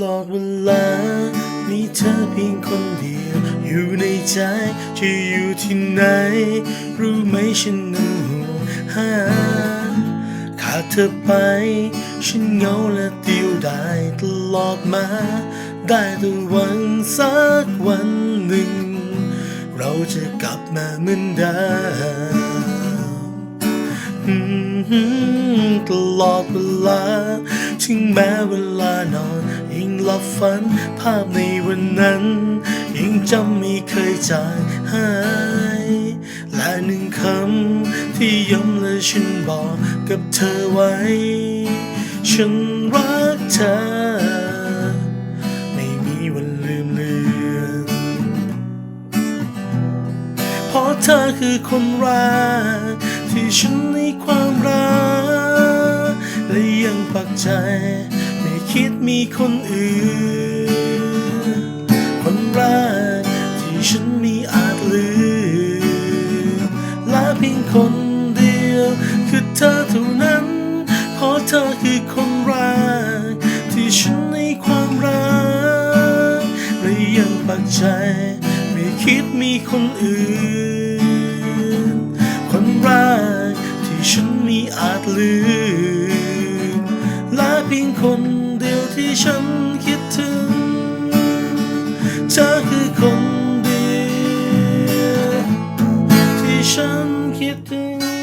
ลอดเวลา มีเธอเพียงคนเดียว อยู่ในใจจะอยู่ที่ไหน รู้ไหมฉันนั้นห่วงหาขาดเธอไป ฉันเหงาและเดียวดายตลอดมา ได้แต่หวังสักวันหนึ่ง เราจะกลับมาเหมือนเดิมอืมตลอดเวลา ถึงแม้เวลานอน ยิ่งหลับฝัน ภาพในวันนั้น ยิ่งจำไม่เคยจางหาย และหนึ่งคำที่ย้ำและฉันบอกกับเธอไว้ ฉันรักเธอไม่มีวันลืมเลือนเพราะเธอคือคนแรกที่ฉันในความรักและยังปักใจ มีคนอื่น คนแรกที่ฉันมีอาจลืมและเพียงคนเดียว คือเธอเท่านั้น เพราะเธอคือคนแรกที่ฉันในความรักและยังปักใจ ไม่คิดมีคนอื่น คนแรกที่ฉันมีอาจลืมและเพียงคน ที่ฉันคิดถึง เธอคือคนเดียวที่ฉันคิดถึง